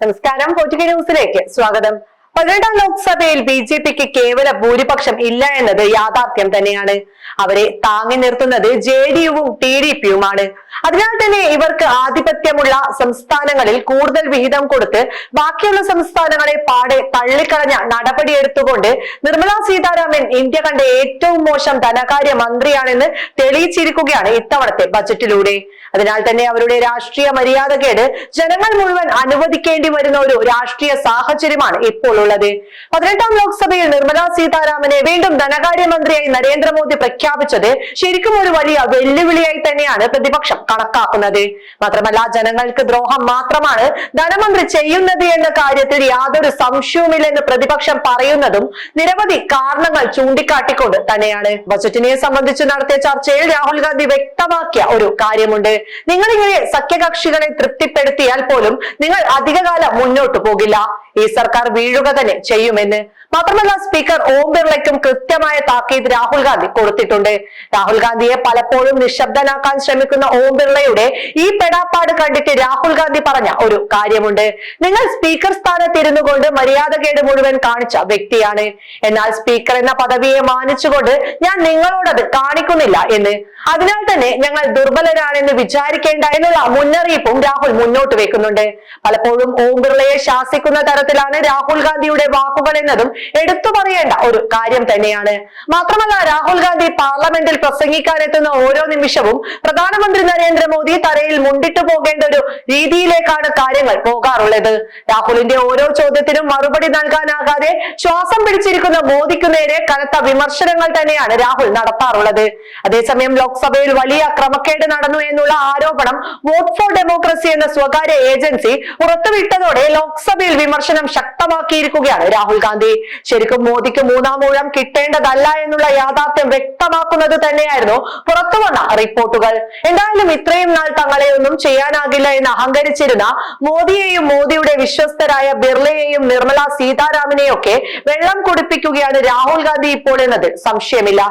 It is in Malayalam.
നമസ്കാരം പൊറ്റുകി ന്യൂസിലേക്ക് സ്വാഗതം. പതിനെട്ടാം ലോക്സഭയിൽ ബി ജെ പിക്ക് കേവല ഭൂരിപക്ഷം ഇല്ല എന്നത് യാഥാർത്ഥ്യം തന്നെയാണ്. അവരെ താങ്ങി നിർത്തുന്നത് ജെ ഡി യുവും ടി ഡി പിയുമാണ്. അതിനാൽ തന്നെ ഇവർക്ക് ആധിപത്യമുള്ള സംസ്ഥാനങ്ങളിൽ കൂടുതൽ വിഹിതം കൊടുത്ത് ബാക്കിയുള്ള സംസ്ഥാനങ്ങളെ പാടെ തള്ളിക്കളഞ്ഞ നടപടിയെടുത്തുകൊണ്ട് നിർമ്മല സീതാരാമൻ ഇന്ത്യ കണ്ട ഏറ്റവും മോശം ധനകാര്യ മന്ത്രിയാണെന്ന് തെളിയിച്ചിരിക്കുകയാണ് ഇത്തവണത്തെ ബജറ്റിലൂടെ. അതിനാൽ തന്നെ അവരുടെ രാഷ്ട്രീയ മര്യാദകേട് ജനങ്ങൾ മുഴുവൻ അനുവദിക്കേണ്ടി വരുന്ന ഒരു രാഷ്ട്രീയ സാഹചര്യമാണ് ഇപ്പോൾ ഉള്ളത്. പതിനെട്ടാം ലോക്സഭയിൽ നിർമ്മല സീതാരാമനെ വീണ്ടും ധനകാര്യമന്ത്രിയായി നരേന്ദ്രമോദി പ്രഖ്യാപിച്ചത് ശരിക്കും ഒരു വലിയ വെല്ലുവിളിയായി തന്നെയാണ് പ്രതിപക്ഷം കണക്കാക്കുന്നത് മാത്രമല്ല ജനങ്ങൾക്ക് ദ്രോഹം മാത്രമാണ് ധനമന്ത്രി ചെയ്യുന്നത് എന്ന കാര്യത്തിൽ യാതൊരു സംശയവുമില്ലെന്ന് പ്രതിപക്ഷം പറയുന്നതും നിരവധി കാരണങ്ങൾ ചൂണ്ടിക്കാട്ടിക്കൊണ്ട് തന്നെയാണ്. ബജറ്റിനെ സംബന്ധിച്ച് നടത്തിയ ചർച്ചയിൽ രാഹുൽ ഗാന്ധി വ്യക്തമാക്കിയ ഒരു കാര്യമുണ്ട്. നിങ്ങൾ ഇങ്ങനെ സഖ്യകക്ഷികളെ തൃപ്തിപ്പെടുത്തിയാൽ പോലും നിങ്ങൾ അധികകാലം മുന്നോട്ട് പോകില്ല. ഈ സർക്കാർ വീഴുക തന്നെ ചെയ്യുമെന്ന്. മാത്രമല്ല സ്പീക്കർ ഓം ബിർളയ്ക്കും കൃത്യമായ താക്കീത് രാഹുൽ ഗാന്ധി കൊടുത്തിട്ടുണ്ട്. രാഹുൽ ഗാന്ധിയെ പലപ്പോഴും നിശബ്ദനാക്കാൻ ശ്രമിക്കുന്ന ഓം ബിർളയുടെ ഈ പെടാപ്പാട് കണ്ടിട്ട് രാഹുൽ ഗാന്ധി പറഞ്ഞ ഒരു കാര്യമുണ്ട്. നിങ്ങൾ സ്പീക്കർ സ്ഥാനത്തിരുന്നു കൊണ്ട് മര്യാദകേട് മുഴുവൻ കാണിച്ച വ്യക്തിയാണ്. എന്നാൽ സ്പീക്കർ എന്ന പദവിയെ മാനിച്ചുകൊണ്ട് ഞാൻ നിങ്ങളോടത് കാണിക്കുന്നില്ല എന്ന്. അതിനാൽ തന്നെ ഞങ്ങൾ ദുർബലരാണെന്ന് വിചാരിക്കേണ്ട എന്നുള്ള മുന്നറിയിപ്പും രാഹുൽ മുന്നോട്ട് വെക്കുന്നുണ്ട്. പലപ്പോഴും ഓം ബിർളയെ ശാസിക്കുന്ന തരത്തിലാണ് രാഹുൽ ഗാന്ധിയുടെ വാക്കുകൾ എന്നതും എടുത്തു പറയേണ്ട ഒരു കാര്യം തന്നെയാണ്. മാത്രമല്ല രാഹുൽ ഗാന്ധി പാർലമെന്റിൽ പ്രസംഗിക്കാനെത്തുന്ന ഓരോ നിമിഷവും പ്രധാനമന്ത്രി നരേന്ദ്രമോദി തറയിൽ മുണ്ടിട്ടു പോകേണ്ട ഒരു രീതിയിലേക്കാണ് കാര്യങ്ങൾ പോകാറുള്ളത്. രാഹുലിന്റെ ഓരോ ചോദ്യത്തിനും മറുപടി നൽകാനാകാതെ ശ്വാസം പിടിച്ചിരിക്കുന്ന മോദിക്കു നേരെ കനത്ത വിമർശനങ്ങൾ തന്നെയാണ് രാഹുൽ നടത്താറുള്ളത്. അതേസമയം ലോക്സഭയിൽ വലിയ ക്രമക്കേട് നടന്നു എന്നുള്ള ആരോപണം വോട്ട് ഫോർ ഡെമോക്രസി എന്ന സ്വകാര്യ ഏജൻസി പുറത്തുവിട്ടതോടെ ലോക്സഭയിൽ വിമർശനം ശക്തമാക്കിയിരിക്കുകയാണ് രാഹുൽ ഗാന്ധി. ശരിക്കും മോദിക്ക് മൂന്നാം ഊഴം കിട്ടേണ്ടതല്ല എന്നുള്ള യാഥാർത്ഥ്യം വ്യക്തമാക്കുന്നത് തന്നെയായിരുന്നു പുറത്തുവന്ന റിപ്പോർട്ടുകൾ. എന്തായാലും ഇത്രയും നാൾ തങ്ങളെ ഒന്നും ചെയ്യാനാകില്ല എന്ന് അഹങ്കരിച്ചിരുന്ന മോദിയെയും മോദിയുടെ വിശ്വസ്തരായ ബിർളയെയും നിർമ്മല സീതാരാമനെയൊക്കെ വെള്ളം കുടിപ്പിക്കുകയാണ് രാഹുൽ ഗാന്ധി ഇപ്പോൾ എന്നതിൽ സംശയമില്ല.